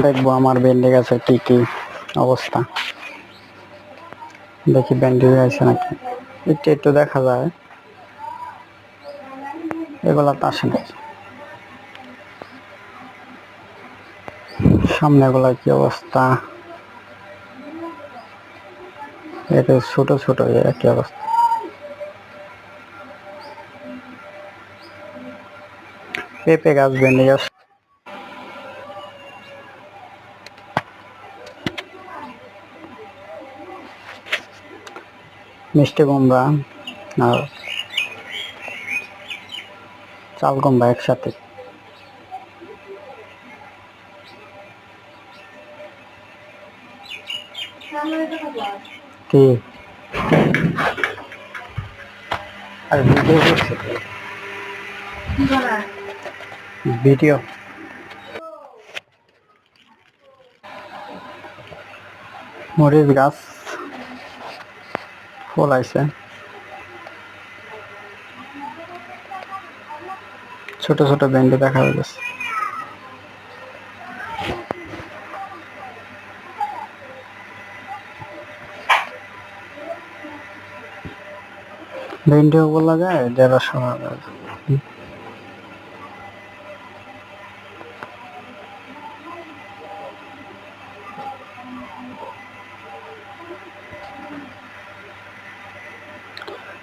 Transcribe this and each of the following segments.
দেখব আমার বেন্ডে গেছে কি কি অবস্থা। দেখি ব্যান্ডেজ আছে নাকি। একটু একটু দেখা যায়। এগুলা তো আসে না সামনে এগুলা কি অবস্থা? এটা ছোট ছোট একই অবস্থা। পেঁপে গাছ বেন্ডে গাছ। মিষ্টি কুমড়া আর চাল কুমড়া একসাথে। আর ভিডিও করছে ভিডিও মরিচ গাছ। ফুল আইছে ছোট ছোট ব্যান্ডে দেখা যাচ্ছে ভেন্ডিও বলা যায় দেড়শো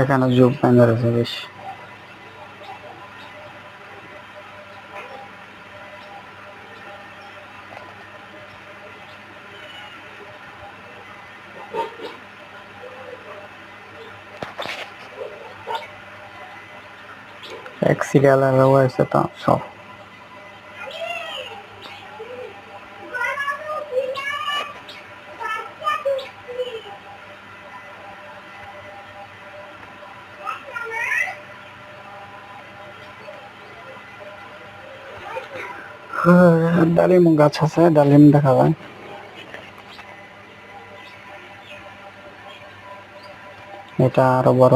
এখানে জুব ব্যাঙ্গার আছে বেশ। এক সিরিয়াল হয়েছে তো সব। ডালিম গাছ আছে ডালিম দেখা যায়। এটা আরও বড়।